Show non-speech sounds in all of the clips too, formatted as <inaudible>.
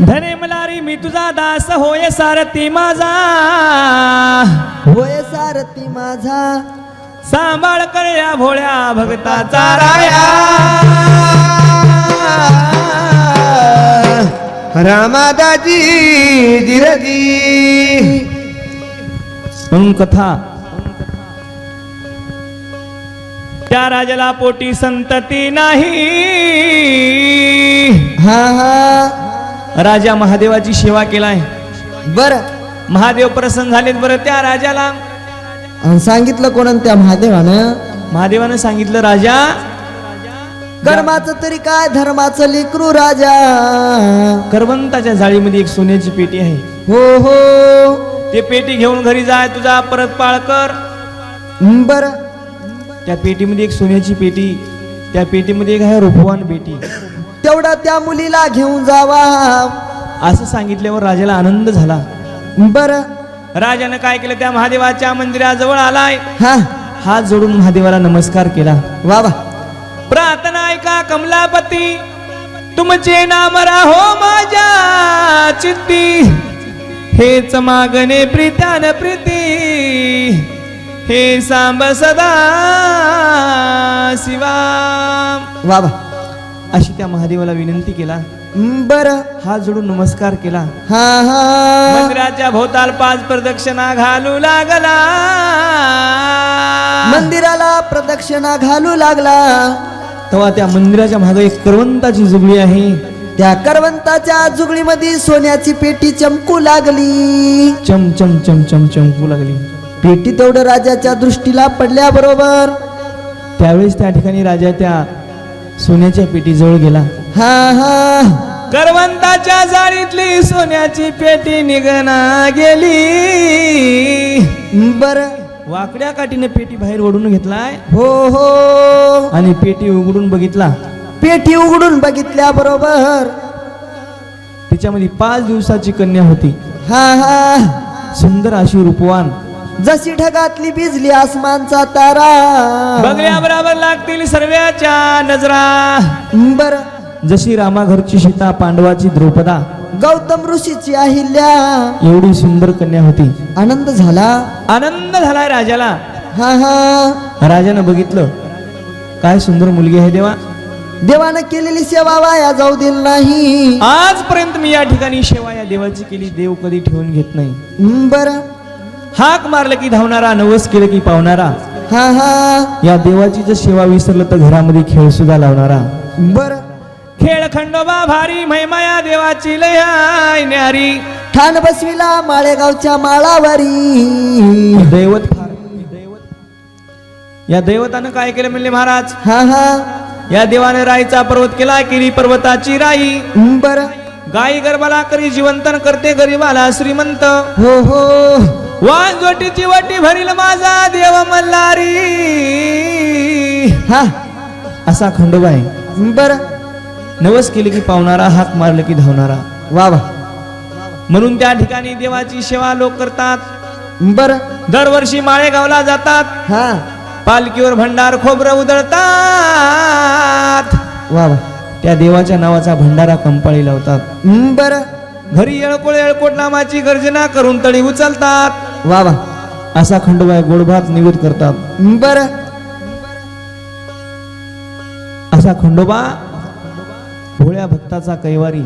धने मलारी मी तुझा दास होय सारथी माझा. होय सारथी माझा. सांभाळ कर या भोळ्या भक्ताचा राया. रामादाजी जिरजी. म्हणून कथा त्या राजाला पोटी संतती नाही. हा हा. राजा महादेवाची सेवा केलाय. बर. महादेव प्रसन्न झालेत बरं त्या राजाला. सांगितलं कोण त्या महादेवानं? महादेवानं सांगितलं राजा कर्माचं तरी काय? धर्माचं लेकरू राजा. करवंताच्या जाळीमध्ये एक सोन्याची पेटी आहे. हो हो. ते पेटी घेऊन घरी जाय तुझा परत पाळ कर. बर. त्या पेटीमध्ये एक सोन्याची पेटी त्या पेटीमध्ये एक आहे रूपवान पेटी. तेवढा त्या मुलीला घेऊन जावा. असं सांगितल्यावर राजाला आनंद झाला. बर. राजानं काय केलं? त्या महादेवाच्या मंदिराजवळ आलाय. हा. हात जोडून महादेवाला नमस्कार केला. वा वा. प्रार्थना ऐका कमलापती. तुमचे नाम राहो माझ्या चित्ती. हेच मागणे प्रीत्यान प्रीती. हे सांब सदा शिवा. वा वा. अशी त्या महादेवाला विनंती केला. बर. हात जोडून नमस्कार केला. हा हा. मंदिराच्या भोवताल पाच प्रदक्षिणा घालू लागला. मंदिराला प्रदक्षिणा घालू लागला. तेव्हा त्या मंदिराच्या मागे एक करवंताची जुगडी आहे. त्या करवंताच्या जुगळीमध्ये सोन्याची पेटी चमकू लागली. चम चम चम चम चमकू लागली. पेटी तेवढं राजाच्या दृष्टीला पडल्या बरोबर त्यावेळेस त्या ठिकाणी राजा त्या सोन्याच्या पेटीजवळ गेला. हा हा. करवंताच्या जाळीतली सोन्याची पेटी निघना गेली. बर. वाकड्या काठीने पेटी बाहेर ओढून घेतलाय. हो हो. आणि पेटी उघडून बघितला. पेटी उघडून बघितल्या बरोबर. तिच्यामध्ये पाच दिवसाची कन्या होती. हा हा. सुंदर अशी रूपवान. जशी ढगातली भिजली आसमानचा तारा. बघल्या बरोबर लागतील सर्व्याच्या नजरा. बर. जशी रामा घरची सीता पांडवाची द्रौपदा. गौतम ऋषीची अहिल्या. एवढी सुंदर कन्या होती. आनंद झाला. आनंद झालाय राजाला. हा हा. राजानं बघितलं. काय सुंदर मुलगी आहे देवा. देवानं केलेली सेवा वाया जाऊ दिल नाही. आजपर्यंत मी या ठिकाणी सेवा या देवाची केली देव कधी ठेवून घेत नाही. बर. हाक मारलं की धावणारा नवस केलं की पावणारा. हा हा. या देवाची जर सेवा विसरलं तर घरामध्ये खेळ सुद्धा लावणारा. बर. खेळ खंडोबा भारी महिमा या देवाची लय न्यारी. ठाण बसविला माळेगावच्या माळावरी. दैवत फार या दैवतानं काय केलं म्हणले महाराज? हा हा. या देवाने राईचा पर्वत केला केली पर्वताची राई. बर. गाई गर्भाला करी जिवंतन करते गरीबाला श्रीमंत. हो हो. वांजोटीची वाटी भरील माझा देव मल्हारी. हा असा खंडोबा आहे. बर. नवस केले की पावणारा हाक मारलं की धावणारा. वा वा. म्हणून त्या ठिकाणी देवाची सेवा लोक करतात. बर. दरवर्षी माळेगावला जातात. हा. पालखीवर भंडार खोबरं उधळतात. वा वा. त्या देवाच्या नावाचा भंडारा कंपाळी लावतात. बर. घरी येळकोळ येळकोट नामाची गर्जना करून तळी उचलतात. वा वा. असा खंडोबा गोडभात निवेद करतात. बर. असा खंडोबा भोळ्या भक्ताचा कैवारी.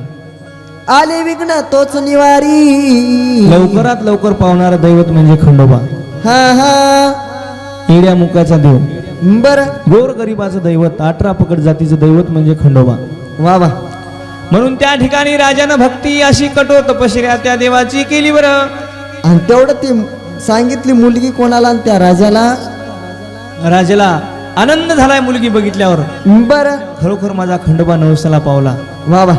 आले विघ्न तोच निवारी. लवकरात लवकर पावणारा दैवत म्हणजे खंडोबा. हा हा. येड्या मुकाचा देव. बर. गोर गरिबाचं दैवत अठरा पकड जातीचं दैवत म्हणजे खंडोबा. वा वा. म्हणून त्या ठिकाणी राजानं भक्ती अशी कठोर तपश्चर्या त्या देवाची केली बरं. आणि तेवढं ती सांगितली मुलगी कोणाला आणि त्या राजाला? राजाला आनंद झालाय मुलगी बघितल्यावर. बर. खरोखर माझा खंडोबा नवसाला पावला. वा वा.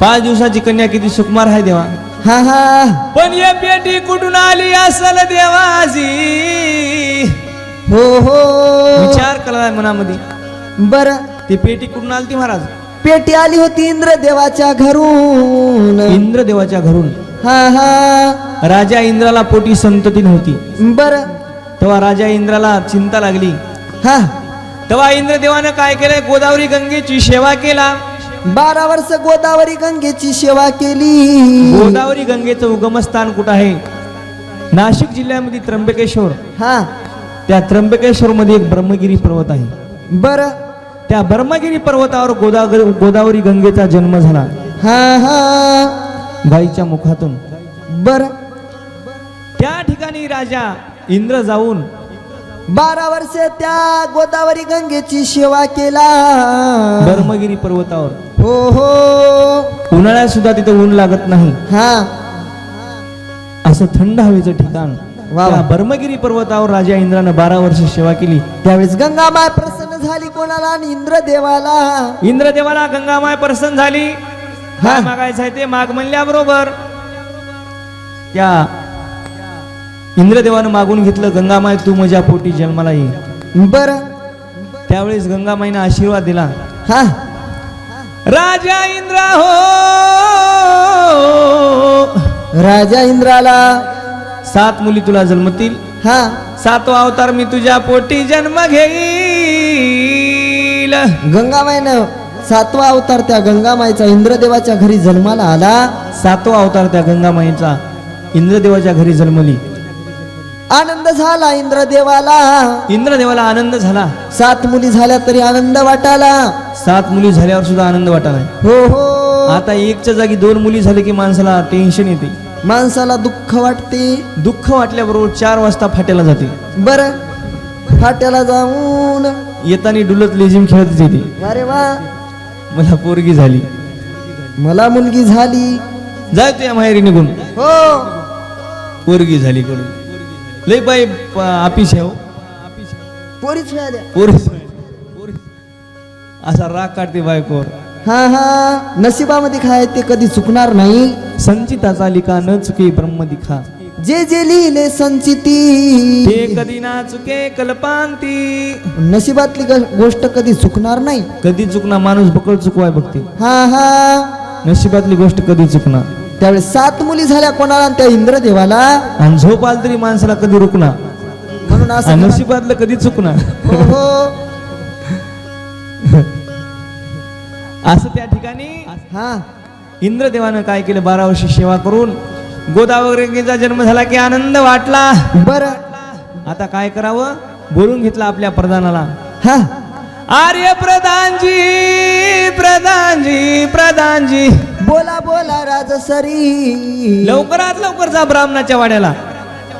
पाच दिवसाची कन्या किती सुकुमार आहे देवा. हा हा. पण या पेटी कुठून आली असल देवाजी हो हो. विचार कला मनामध्ये. बर. ती पेटी कुठून आली ती महाराज? पेटी आली होती इंद्रदेवाच्या घरून. इंद्रदेवाच्या घरून? हा हा. राजा इंद्राला पोटी संतती नव्हती बर. तेव्हा राजा इंद्राला चिंता लागली. हा. तेव्हा इंद्रदेवानं काय केलंय? गोदावरी गंगेची सेवा केला. बारा वर्ष गोदावरी गंगेची सेवा केली. गोदावरी गंगेचं उगमस्थान कुठं आहे? नाशिक जिल्ह्यामध्ये त्र्यंबकेश्वर. हा. त्या त्र्यंबकेश्वर मध्ये एक ब्रह्मगिरी पर्वत आहे. बर. त्या ब्रह्मगिरी पर्वतावर गोदावरी गोदावरी गंगेचा जन्म झाला. हा हा. गाईच्या मुखातून. बर. त्या ठिकाणी राजा इंद्र जाऊन बारा वर्ष त्या गोदावरी गंगेची सेवा केला. ब्रह्मगिरी पर्वतावर. हो हो. उन्हाळ्यात सुद्धा तिथं ऊन लागत नाही. हा. असं थंड हवेचं ठिकाण. वा ब्रह्मगिरी पर्वतावर राजा इंद्रानं बारा वर्ष सेवा केली. त्यावेळेस गंगामाय प्रसन्न झाली कोणाला आणि इंद्रदेवाला? इंद्रदेवाला गंगामाय प्रसन्न झाली. हा. मागायचं आहे ते माग म्हणल्याबरोबर त्या इंद्रदेवानं मागून घेतलं गंगामाय तू माझ्या पोटी जन्माला ये बर. त्यावेळेस गंगामाईनं आशीर्वाद दिला. हा. राजा इंद्रा हो. राजा इंद्राला सात मुली तुला जन्मतील. हा. सातवा अवतार मी तुझ्या पोटी जन्म घेईल. गंगामाईनं सातवा अवतार त्या गंगामाईचा इंद्रदेवाच्या घरी जन्माला आला. सातवा अवतार त्या गंगामाईचा इंद्रदेवाच्या घरी जन्मली. आनंद झाला इंद्रदेवाला. इंद्रदेवाला आनंद झाला. सात मुली झाल्या तरी आनंद वाटाला. सात मुली झाल्यावर सुद्धा आनंद वाटाला. हो हो. आता एकच्या जागी दोन मुली झाले की माणसाला टेन्शन येते. माणसाला दुःख वाटते दुःख वाटल्याबरोबर चार वाजता फाट्याला जाते. बर फाट्याला जाऊन येताना डुलत लेझिम खेळत येते अरे वा. मला पोरगी झाली. मला मुलगी झाली. जाय तुझ्या माहेरी निघून. हो. पोरगी झाली कडून. लय बाई आपिस आहे हो. पोरीच मिळाल्या. पोरी पोरी असा राग काढते बायकोवर. हा हा नशिबामध्ये काय ते कधी चुकणार नाही. संचिताचा लिखा न चुके ब्रह्म दिखा जे जे लिहिले संचिती. ते कधी ना चुके कल्पांती. नशिबातली ग- गोष्ट कधी चुकणार नाही. कधी चुकणार माणूस बकळ चुकवाय बघते. हा हा. नशिबातली गोष्ट कधी चुकणार? त्यावेळेस सात मुली झाल्या कोणाला आणि त्या इंद्रदेवाला? आणि झोप आली तरी माणसाला कधी रुकणार? म्हणून असं आणि. नशिबातलं कधी चुकणार? हो हो. असं त्या ठिकाणी हा. इंद्रदेवानं काय केलं? बारा वर्षी सेवा करून गोदावरीचा जन्म झाला की आनंद वाटला. बर. आता काय करावं? बोलून घेतलं आपल्या प्रधानाला. हा. आर्य प्रधानजी प्रधानजी. प्रधानजी बोला बोला राजसरी. लवकरात लवकर जा ब्राह्मणाच्या वाड्याला.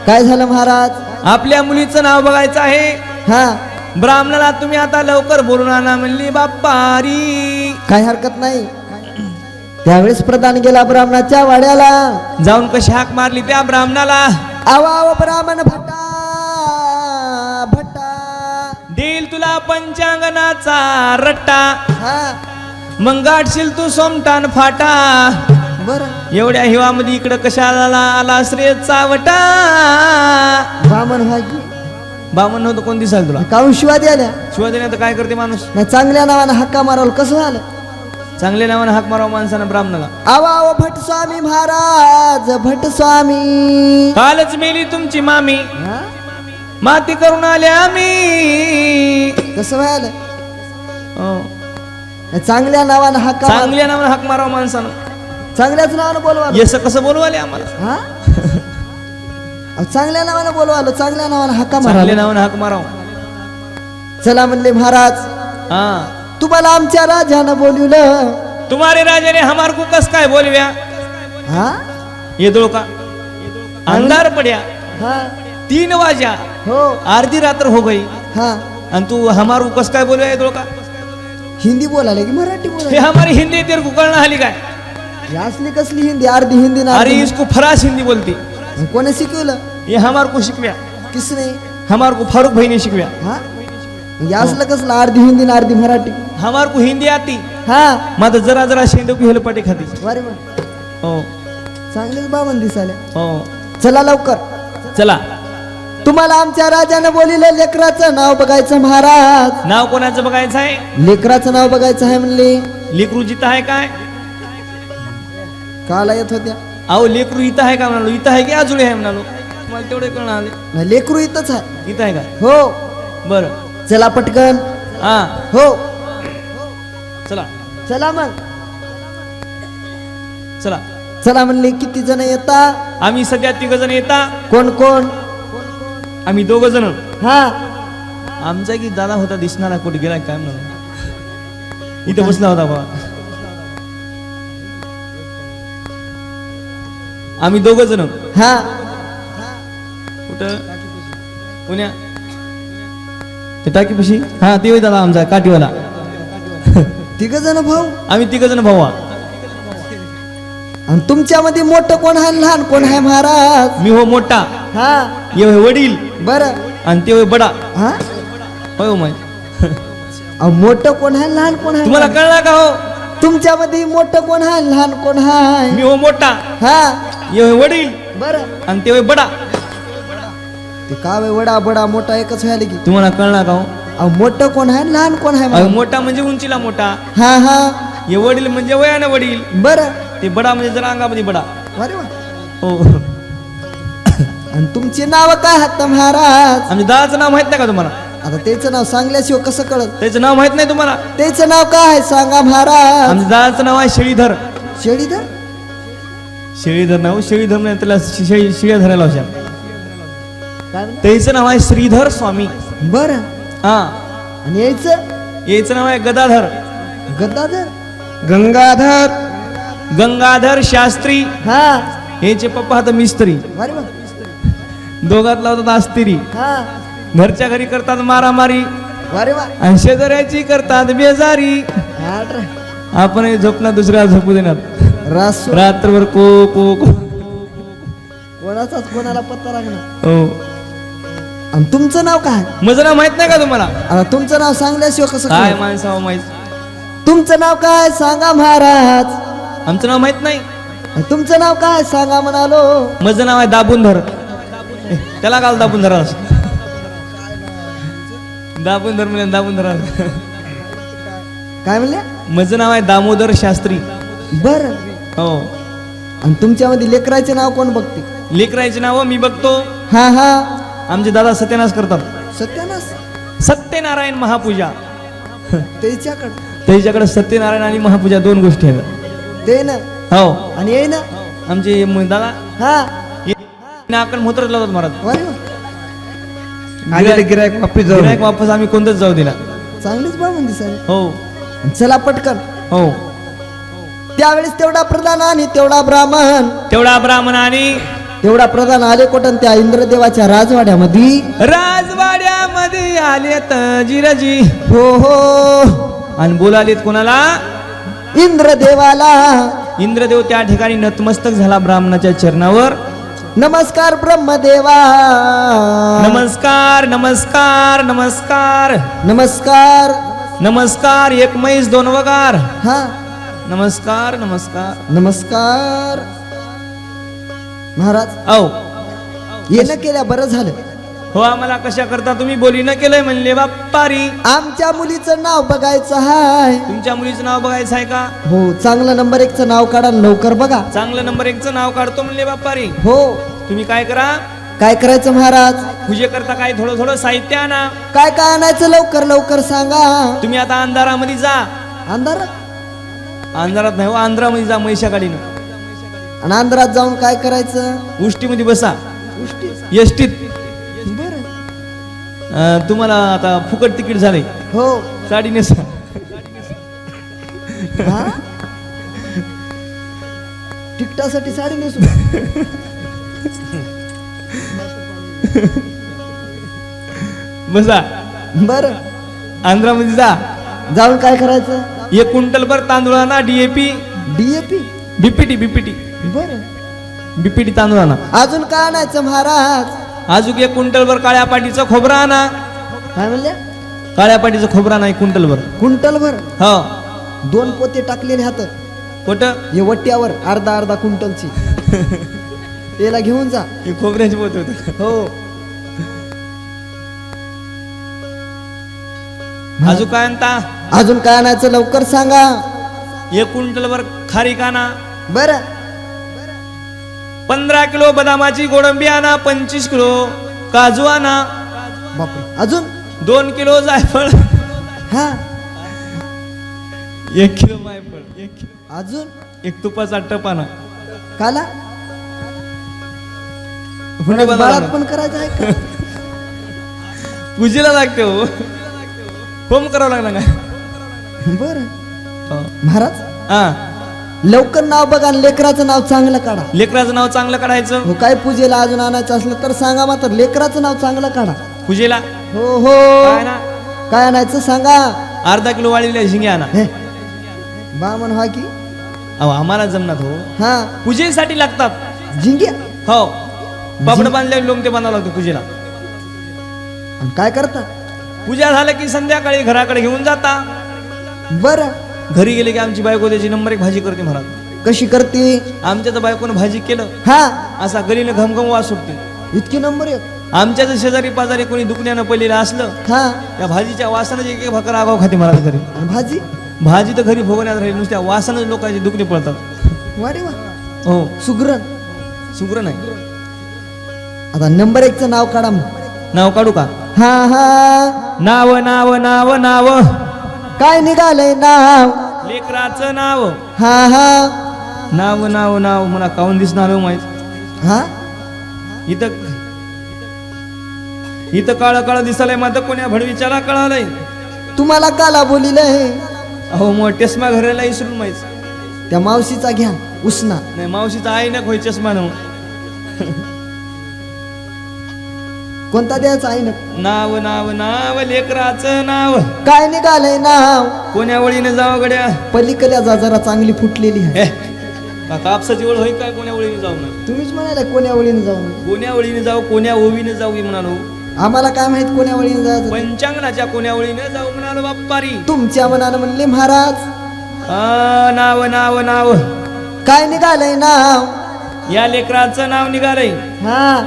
काय झालं महाराज? आपल्या मुलीचं नाव बघायचं आहे. हा. ब्राह्मणाला तुम्ही आता लवकर बोलून आणा म्हणली बाप्पारी काय हरकत नाही. त्यावेळेस प्रधान गेला ब्राह्मणाच्या वाड्याला. जाऊन कशी हाक मारली त्या ब्राह्मणाला? आवा ब्राह्मण भट्टा भट्टा. देईल तुला पंचांगणाचा रट्टा. हा. मग गाठशील तू सोमटान फाटा. बर. एवढ्या हिवामध्ये इकडं कशाला आला श्रेय चावटा ब्राह्मण भागी बामण नव्हतं कोण दिसाल तुला? काहून शिवा द्याल्या शिवाजीने काय करते माणूस? नाही चांगल्या नावानं हक्का मारवलं कसं झालं? चांगल्या नावानं हाक मारावं माणसानं ब्राह्मणाला. आवा भट स्वामी महाराज भट स्वामी कालच मेली तुमची मामी. हा? माती करून आले आम्ही. कसं व्हायला? हो. चांगल्या नावानं हक्का मार- चांगल्या नावानं हाक मारावं माणसानं. चांगल्याच नावानं बोलवा येस कसं बोलवाले आम्हाला? हा? अहो, चांगल्या नावानं बोलवालो चांगल्या नावानं हक्का चांगल्या मारा नावानं हाक मारावं. चला म्हणले महाराज हा. तुम्हाला आमच्या राजानं बोलवलं. तुम्हारे राजा ने हमार को कस काय बोलव्या? हा? ये दो का? अंधार पड्या. हा. तीन वाजा हो. अर्धी रात्र हो गई. हा. आणि तू हमार को कस काय बोलव्या ये दो का? हिंदी बोलायला की मराठी हे बोलायला हमारी हिंदी तेरे को कळणं आली काय? ही असली कसली हिंदी? अर्धी हिंदी ना अरे अर्धी- इसको फरास हिंदी बोलती. कोणी शिकवलं ये हमार को शिकव्या किसने? हमार को फारूक भाई ने शिकव्या हा? म्हणजे असलं कसलं अर्धी हिंदी ना अर्धी मराठी। हमार को हिंदी आती। हा। मात्र जरा जरा शेंडो की हेलपाटी खाती। वारे वा हो चांगलेच बाबन दिसाल्या हो चला लवकर। चला। तुम्हाला आमच्या राजानं बोलिलं लेकराचं नाव बघायचं महाराज. नाव कोणाचं बघायचं आहे? लेकराचं नाव बघायचं आहे म्हणले. लेकरू जिथं आहे काय? काला येत होत्या. अहो लेकरू इथं आहे का म्हणालो? इथं आहे की आजुळे आहे म्हणालो? तुम्हाला तेवढे कळणं आले. नाही, लेकरू इथंच आहे. इथं आहे का? हो. बरं. चला पटकन. हा. हो. चला. चला मग. चला. चला म्हणले किती जण येता? आम्ही सध्या तिघ जण येता. कोण कोण? आम्ही दोघ जण. हा. आमचा की दादा होता दिसणारा कुठे गेला काय म्हणून? इथे बसला होता बा. आम्ही दोघ जण. हा. कुठं? पुण्या. ते टाकीपाशी? हा ते दादा आमचा काठीवाला. तिघ जण भाऊ? आम्ही तिघ जण भाऊ. हा. आणि तुमच्यामध्ये मोठं कोण आहे लहान कोण आहे महाराज? मी हो मोठा. हा. ये होय वडील. बर. आणि ते होय बडा. हा? होय हो माय. अहो, मोठं कोण आहे लहान कोण आहे तुम्हाला कळला का हो? तुमच्यामध्ये मोठं कोण आहे लहान कोण आहे मी हो मोठा. हा. ये वडील. बर. आणि ते होय बडा. ते का वे वडा बडा मोठा एकच व्हायला की? तुम्हाला कळला का हो? अहो मोठं कोण आहे आणि लहान कोण आहे अहो? मोठा म्हणजे उंचीला मोठा. हा हा. हे वडील म्हणजे वयानं वडील. बर. ते बडा म्हणजे जरा अंगामध्ये बडा. अरे वा. हो. आणि तुमचे नाव काय आहेत महाराज? दादाचं नाव माहीत नाही का तुम्हाला? आता त्याचं नाव सांगल्याशिवाय कसं कळत? त्याचं नाव माहीत नाही तुम्हाला? त्याचं नाव काय आहे? सांगा महाराज. आमच्या दादाचं नाव आहे शेळीधर. शेळीधर? शेळीधर नाव शेळीधर नाही त्याला शे- शेळी शिळ्या धरायला म्हणलं? त्याचं नाव आहे श्रीधर स्वामी. बर. हा. आणि यायचं? याचं नाव आहे गदाधर. गद्दाधर गंगाधर. गंगाधर शास्त्री. हा. याचे पप्पा आता मिस्त्री. दोघात लावतात अस्तिरी. हा. घरच्या घरी करतात मारामारी. आणि शेजाऱ्याची करतात बेजारी. हा. आपण झोपणार दुसऱ्याला झोपू देणार. रासू. रात्रभर को को को. कोणाचाच कोणाला पत्ता लागणार? हो. आणि तुमचं नाव काय? माझं नाव माहीत नाही का तुम्हाला? आता तुमचं नाव सांगल्याशिवाय कसं काय कळलं? माणसावं माहीत? तुमचं नाव काय? सांगा महाराज. आमचं नाव माहीत नाही. आणि तुमचं नाव काय? सांगा म्हणालो. माझं नाव आहे दाबुंधर ए, त्याला काल दाबुंधर दाबुंधर म्हणजे दाबुंधर काय म्हणल्या माझं नाव आहे दामोदर शास्त्री. बर. हो. आणि तुमच्यामध्ये लेकराचे नाव कोण बघते? लेकरायचे नाव मी बघतो. हा हा. आमचे दादा सत्यानाश करतात. सत्यानाश? सत्यनारायण महापूजा. त्याच्याकडं. त्याच्याकडे सत्यनारायण आणि महापूजा दोन गोष्टी आहेत. ते ना? हो. आणि ये ना? आमचे म- दादा? हा. नाकण मोत्र लावतात महाराज. अरे वा. आलेले गिरायक वापस जाऊ. गिरायक वापस आम्ही कोणतंच जाऊ दिला चांगलीच बाबा दिसाय हो. चला पटकन. हो. त्यावेळेस तेवढा प्रधान आणि तेवढा ब्राह्मण. तेवढा ब्राह्मण आणि तेवढा प्रधान आले कोटन त्या इंद्रदेवाच्या राजवाड्यामध्ये. राजवाड्यामध्ये आलेत जिरजी हो हो. आणि बोलालेत कोणाला? इंद्रदेवाला. इंद्रदेव त्या ठिकाणी नतमस्तक झाला ब्राह्मणाच्या चरणावर. नमस्कार ब्रह्मदेवा. नमस्कार नमस्कार नमस्कार. नमस्कार. नमस्कार एक मैस दोन वगार. हा. नमस्कार नमस्कार. नमस्कार. महाराज औ. येणं केल्या बरं झालं. हो आम्हाला कशा करता तुम्ही बोली न केलंय म्हणले बाप्पारी. आमच्या मुलीचं नाव बघायचं हाय. तुमच्या मुलीचं नाव बघायचं आहे का? हो चांगलं नंबर एकचं नाव काढा लवकर बघा. चांगलं नंबर एकचं नाव काढतो म्हणले बाप्पारी. हो. तुम्ही काय करा? काय करायचं महाराज? पूजे करता काय? थोडं थोडं साहित्य आणा. काय काय आणायचं लवकर लवकर सांगा. तुम्ही आता अंधारामध्ये जा. अंधार? अंधारात नाही हो आंध्रामध्ये जा महिषा गाडीनं आणि अंधारात जाऊन काय करायचं? उष्टीमध्ये बसा. गोष्टी. एसटीत बर. अं, तुम्हाला आता फुकट तिकीट झालंय. हो. साडी नेसा. हा? तिकटासाठी साडी नेसू बसा. बर. आंध्रामध्ये जा. जाऊन काय करायचं? एक क्विंटलभर तांदूळ आणा डीएपी डीएपी बीपीटी बीपीटी बर. बीपीटी तांदूळ आणा अजून काय आणायचं महाराज? अजून एक क्विंटलभर काळ्या पाटीचं खोबरं आणा काय म्हणल्या? काळ्या पाटीचं खोबरं आणा एक क्विंटलभर कुंटल भर? हो. दोन पोते टाकलेले हात कुठं? हे वट्यावर अर्धा अर्धा कुंटलची. <laughs> त्याला घेऊन जा. हे खोबऱ्याचे पोत होत. हो. अजून काय आणता? अजून काय आणायचं लवकर सांगा. एक क्विंटलभर खारीक आणा बर. पंधरा किलो बदामाची गोडंबी आणा पंचवीस किलो काजू आणा. बापरे. अजून? दोन किलो जायफळ. हा. एक किलो जायफळ एक किलो. अजून? एक तुपाचा काला? हुंडे बांधावं बाळात लागणार. पण करायचं आहे का? <laughs> पूजेला लागते हो. होम करावं लागणार का बर. हो. महाराज? हा. लवकर नाव बघा आणि लेकराचं नाव चांगलं काढा. लेकराचं नाव चांगलं काढायचं? हो काय पूजेला अजून आणायचं असलं तर सांगा मात्र लेकराचं नाव चांगलं काढा. पूजेला? हो हो. काय आणायचं? सांगा. अर्धा किलो वाळलेल्या झिंगे आणा. हे. बामण व्हा की? अहो आम्हाला जमणार हो. हा. पूजेसाठी लागतात. झिंग्या हो. पापड बांधले लोक ते बांधावं लागतं पूजेला. आणि काय करता? पूजा झालं की संध्याकाळी घराकडे घेऊन जाता. बर. घरी गेले की आमची बायको त्याची नंबर एक भाजी करते महाराज कशी करते? आमच्या तर बायकोनं भाजी केलं. हा. असा गलीनं घमघम वास सुटते. इतकी नंबर एक. आमच्या जर शेजारी पाजारी कोणी दुखण्यानं पहिलेलं असलं हा. त्या भाजीच्या वासानं एक एक भाकर आगाव खाते महाराज घरी. भाजी? भाजी तर घरी भोगण्यात राहील नुसत्या वासानं लोकांचे दुखणे पडतात. वा रे वा. हो. सुग्रण. सुग्र नाही आता नंबर एकचं नाव काढा मग. नाव काढू का? हा हा. नाव नाव नाव नाव. काय निघालंय नाव? लेकराचं नाव. हा हा. नाव नाव नाव. मला काऊन दिसणार हो माहीत? हा? इथं इथं काळ काळ दिसालय. मात्र कोण्या भडवीच्याला कळालंय? तुम्हाला काला बोलिलंय अहो मग चष्मा घराला इसरून माहीत? त्या मावशीचा घ्या उष्णा नाही मावशीचा आई ना खोय चष्मा न कोणता द्यायचा आहे ना? नाव नाव नाव लेकराचं नाव. काय निघालंय नाव? कोण्या वळीने जावं गड्या? पलीकडल्या जा जरा चांगली फुटलेली आहे. का कापसाची ओळ होई काय कोण्या वळीने जाऊ ना तुम्हीच म्हणाले कोण्या वळीने जाऊ कोण्या वळीने जाऊ कोण्या ओवीने जाऊ मी म्हणालो. आम्हाला काय माहीत कोण्या वळीने जायचं पंचांगणाच्या कोण्या वळीने जाऊ म्हणालो बाप्पारी. तुमच्या मनानं म्हणले महाराज. आ, नाव नाव नाव. काय निघालंय नाव? या लेकराचं नाव निघालंय. हा.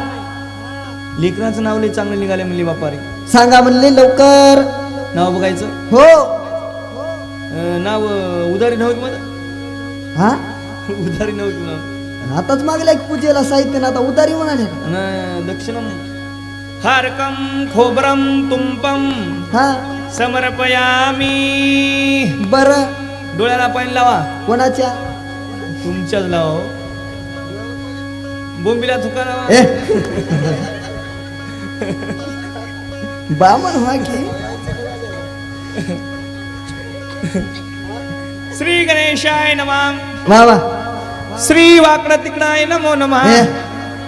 लेकराचं नाव लय चांगलं निघालंय म्हणली बाप्पारी सांगा म्हणले लवकर. नाव बघायचं? हो. अं, नाव अं, उधारी नव्हती माझं हा? <laughs> उधारी नव्हती नाव आताच मागल्या एक पूजेला साहित्य ना आता उतारी म्हणाले का? न दक्षिणम. हारकम खोबरम तुंपम. हा. समर्पयामी. बर. डोळ्याला पाणी लावा. कोणाच्या? तुमच्याच लावा बोंबीला थुका लावा. ए. <laughs> बामण व्हा की. श्री गणेशाय नमा। वा वा. श्री वाकड तिकडाय नमो। नमा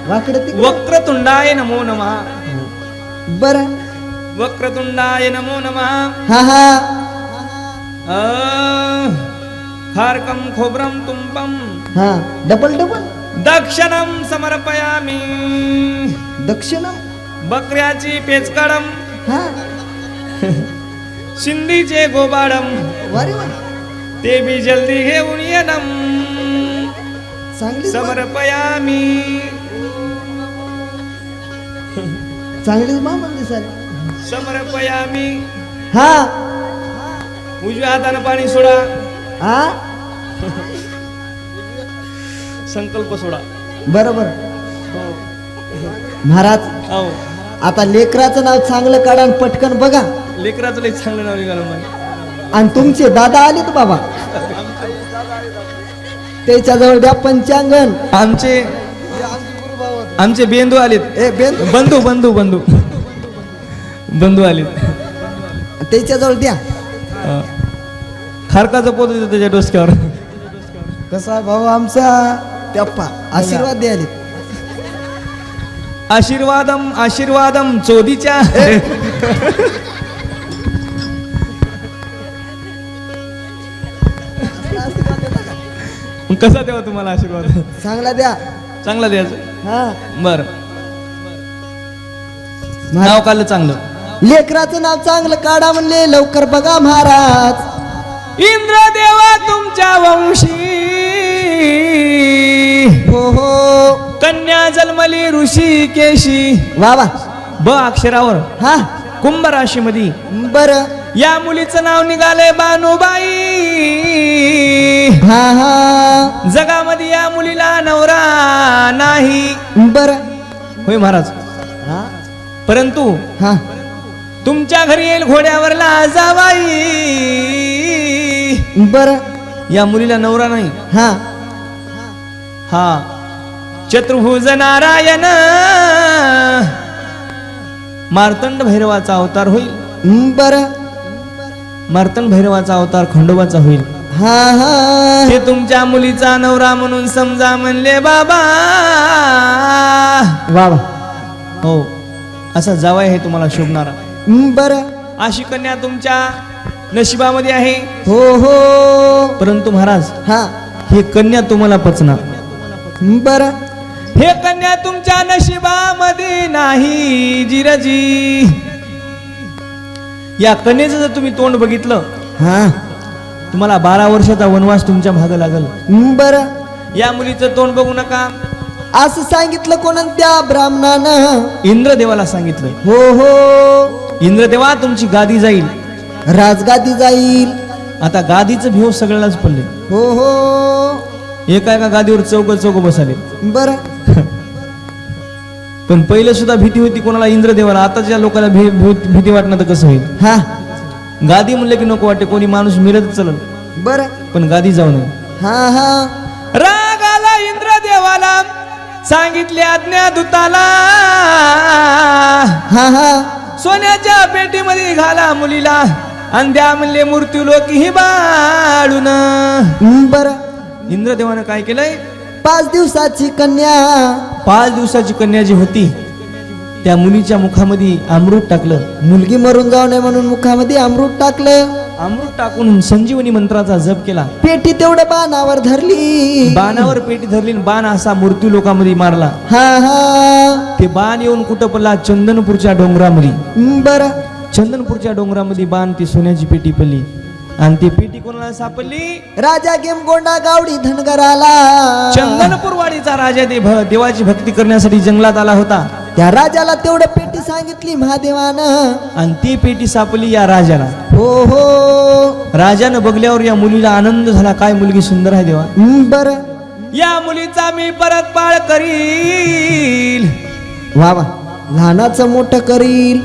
वाकडं वक्रतुंडाय नमो नमा। बर. वक्रतुंडाय नमो नमा। हा हा. हारकम खोबरम तुंपम हा डबल डबल दक्षिणम समर्पयामी। दक्षिणम बकऱ्याची पेचकडम. हा? शिंदीचे गोबाडम. ते बी जल्दी घेऊन येणम चांगली समर्पयामी. चांगलीच बामण दिसायला समर्पयामी. हा? उजव्या हातानं पाणी सोडा. हा? संकल्प सोडा. बरोबर. महाराज. हो. आता लेकराचं नाव चांगलं काढा आणि पटकन बघा. लेकराचं लई चांगलं नाव निघालं मग आणि तुमचे दादा आलेत बाबा? त्याच्याजवळ द्या पंचांगण. आमचे आमचे बेंदू आलेत. ए बेन बंधू बंधू बंधू. बंधू आलेत. त्याच्याजवळ द्या. खारकाचं पोत त्याच्या डोसक्यावर. कसा आहे भाऊ आमचा? त्याप्पा आशीर्वाद द्यायले आशीर्वादम आशीर्वादम चोदीच्या. कसा द्यावा तुम्हाला आशीर्वाद? चांगला द्या. चांगला द्यायचं? हा. बर. नाव काढलं चांगलं. लेकराचं नाव चांगलं काढा म्हणले लवकर बघा महाराज. इंद्र देवा कन्या जन्मली ऋषी केशी वा वा. ब अक्षरावर. हा. कुंभ राशीमध्ये बर. या मुलीचं नाव निघालंय बानुबाई. हा हा. जगामध्ये या मुलीला नवरा नाही. बर. होय महाराज. हा. परंतु हा. तुमच्या घरी येईल घोड्यावरला जावाई. बर. या मुलीला नवरा नाही. हा. हा. चतुर्भुज नारायण. मार्तंड भैरवाचा अवतार होईल. बरं. मार्तंड भैरवाचा अवतार खंडोबाचा होईल. हा हा. हे तुमच्या मुलीचा नवरा म्हणून समजा म्हणले बाबा. वा वा. हो असा जावाय हे तुम्हाला शोभणारा. बरं. अशी कन्या तुमच्या नशिबामध्ये आहे. हो हो. परंतु महाराज हा. हे कन्या तुम्हाला पचणार. बरं. हे कन्या तुमच्या नशिबामध्ये नाही जिरजी. या कन्याचं जर तुम्ही तोंड बघितलं हा. तुम्हाला बारा वर्षाचा वनवास तुमच्या भाग लागल. बरं. या मुलीचं तोंड बघू नका. असं सांगितलं कोणा त्या ब्राह्मणानं? इंद्रदेवाला सांगितलं हो हो. इंद्रदेवा तुमची गादी जाईल. राजगादी जाईल. आता गादीचं भेव सगळ्यालाच पडले हो हो. एका एका गादीवर चौक चौक बसाले. बरं. पण पहिले सुद्धा भीती होती कोणाला इंद्रदेवाला. आताच्या लोकांना भी- भीती वाटणं तर कसं होईल? हा. गादी म्हणलं की नको वाटते कोणी माणूस मिळत चलल बरं. पण गादी जाऊ नये. हा हा. राग आला इंद्रदेवाला सांगितले आज्ञा दूताला हा हा. सोन्याच्या पेटीमध्ये घाला मुलीला. आणि द्या म्हणले मृत्यू लोक ही बाळून. बरं. इंद्रदेवानं काय केलंय? पाच दिवसाची कन्या. पाच दिवसाची कन्या जी होती त्या मुलीच्या मुखामध्ये अमृत टाकलं. मुलगी मरून जाऊ नये म्हणून मुखामध्ये अमृत टाकलं. अमृत टाकून संजीवनी मंत्राचा जप केला. पेटी तेवढं बाणावर धरली. बाणावर पेटी धरली आणि बाण असा मृत्यू लोकांमध्ये मारला. हा हा. ते बाण येऊन कुठं पडला? चंदनपूरच्या डोंगरामध्ये. बरं. चंदनपूरच्या डोंगरामध्ये बाण ती सोन्याची पेटी पडली. आणि ती पेटी कोणाला सापडली? राजा गेम गोंडा गावडी धनगराला. चंदनपूर वाडीचा राजा ते भ- देवाची भक्ती करण्यासाठी जंगलात आला होता. त्या राजाला तेवढं पेटी सांगितली महादेवानं. आणि ती पेटी सापडली या राजाला. हो हो. राजानं बघल्यावर या मुलीला आनंद झाला. काय मुलगी सुंदर आहे देवा. बरं. या मुलीचा मी परत पाळ करील. वा वा. लहानाचं मोठं करील.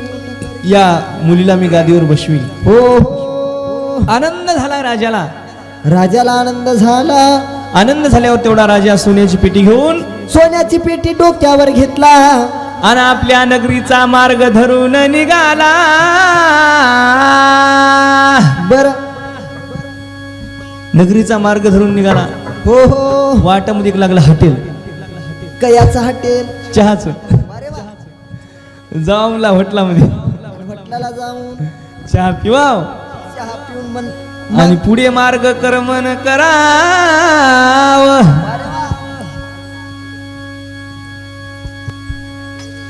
या मुलीला मी गादीवर बसवील. हो हो. आनंद झाला राजाला. राजाला आनंद झाला. आनंद झाल्यावर तेवढा राजा सोन्याची पेटी घेऊन सोन्याची पेटी डोक्यावर घेतला. आणि आपल्या नगरीचा मार्ग धरून निघाला. बर. नगरीचा मार्ग धरून निघाला. हो हो. वाटामध्ये एक लागला हॉटेल. कयाचा हॉटेल? चहाच. अरे वा. जाऊनला हॉटेलामध्ये. हॉटेलला जाऊन. चहा पिवाव. चहा पिऊन मन आणि पुढे मार्ग कर्मन कराव.